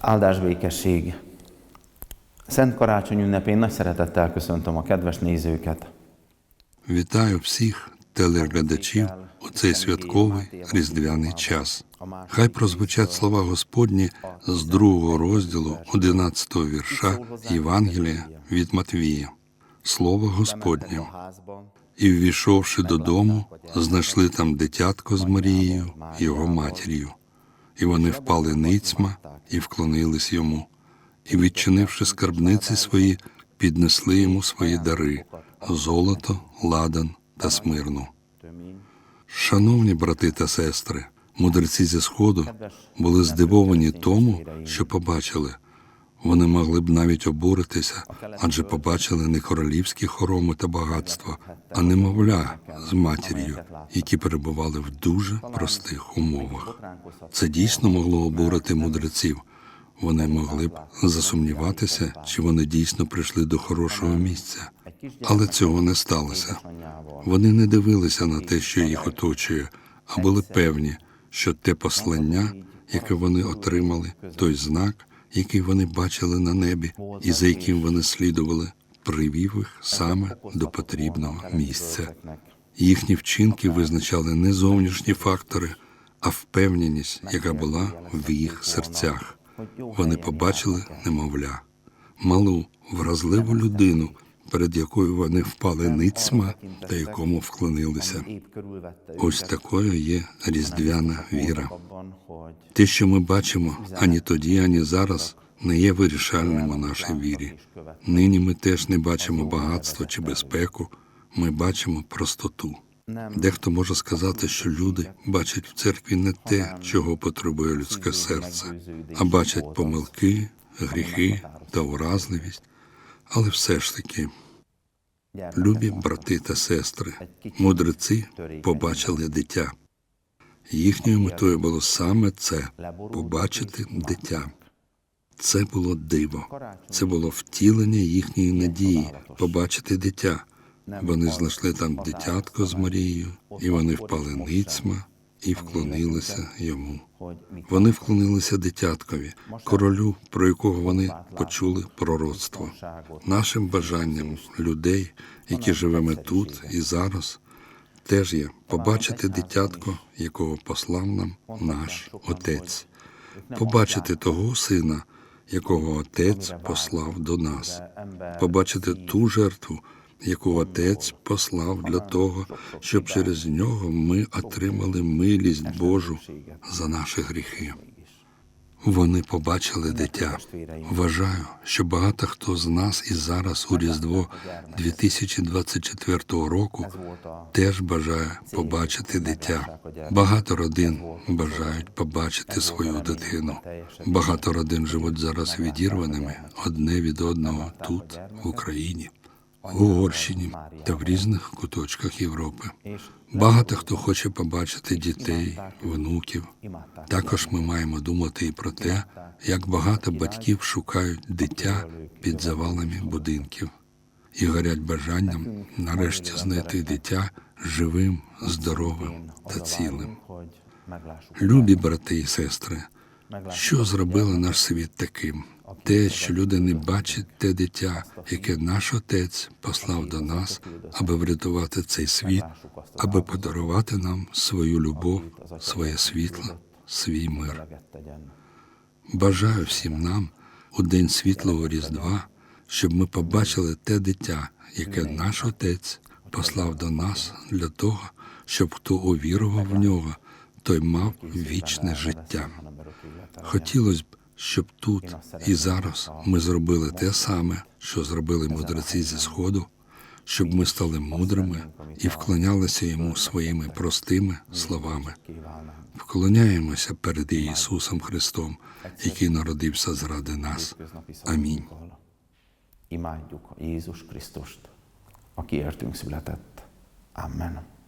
Áldás békesség! Szent Karácsony ünnepén nagy szeretettel köszöntöm a kedves nézőket. Вітаю всіх телеглядачів у цей святковий різдвяний час. Хай прозвучать слова Господні з другого розділу 11 вірша Євангелія від Матвія. Слово Господнє. І, ввійшовши додому, знайшли там дитятко з Марією, його матір'ю. І вони впали ницьма і вклонились йому. І, відчинивши скарбниці свої, піднесли йому свої дари золото, ладан та смирну. Шановні брати та сестри, мудреці зі Сходу були здивовані тому, що побачили. Вони могли б навіть обуритися, адже побачили не королівські хороми та багатства, а немовля з матір'ю, які перебували в дуже простих умовах. Це дійсно могло обурити мудреців. Вони могли б засумніватися, чи вони дійсно прийшли до хорошого місця, але цього не сталося. Вони не дивилися на те, що їх оточує, а були певні, що те послання, яке вони отримали, той знак, який вони бачили на небі, і за яким вони слідували, привів їх саме до потрібного місця. Їхні вчинки визначали не зовнішні фактори, а впевненість, яка була в їх серцях. Вони побачили немовля, малу, вразливу людину, перед якою вони впали ницьма та якому вклонилися. Ось такою є різдвяна віра. Те, що ми бачимо ані тоді, ані зараз, не є вирішальним у нашій вірі. Нині ми теж не бачимо багатства чи безпеку, ми бачимо простоту. Дехто може сказати, що люди бачать в церкві не те, чого потребує людське серце, а бачать помилки, гріхи та уразливість. Але все ж таки, любі брати та сестри, мудреці побачили дитя. Їхньою метою було саме це побачити дитя. Це було диво, це було втілення їхньої надії побачити дитя. Вони знайшли там дитятко з Марією, і вони впали ницьма і вклонилися йому. Вони вклонилися дитяткові, королю, про якого вони почули пророцтво. Нашим бажанням людей, які живемо тут і зараз, теж є. Побачити дитятко, якого послав нам наш Отець, побачити того сина, якого Отець послав до нас, побачити ту жертву, яку Отець послав для того, щоб через нього ми отримали милість Божу за наші гріхи. Вони побачили дитя. Вважаю, що багато хто з нас і зараз у Різдво 2024 року теж бажає побачити дитя. Багато родин бажають побачити свою дитину. Багато родин живуть зараз відірваними одне від одного тут, в Україні Угорщині та в різних куточках Європи. Багато хто хоче побачити дітей, внуків. Також ми маємо думати і про те, як багато батьків шукають дитя під завалами будинків і горять бажанням нарешті знайти дитя живим, здоровим та цілим. Любі брати і сестри, що зробило наш світ таким? Те, що люди не бачать те дитя, яке наш отець послав до нас, аби врятувати цей світ, аби подарувати нам свою любов, своє світло, свій мир. Бажаю всім нам у день світлого Різдва, щоб ми побачили те дитя, яке наш отець послав до нас для того, щоб хто увірував в нього, той мав вічне життя. Хотілося б щоб тут і зараз ми зробили те саме, що зробили мудреці зі Сходу, щоб ми стали мудрими і вклонялися йому своїми простими словами. Вклоняємося перед Ісусом Христом, який народився заради нас. Амінь. Imádjuk Jézus Krisztust, aki értünk. Amen.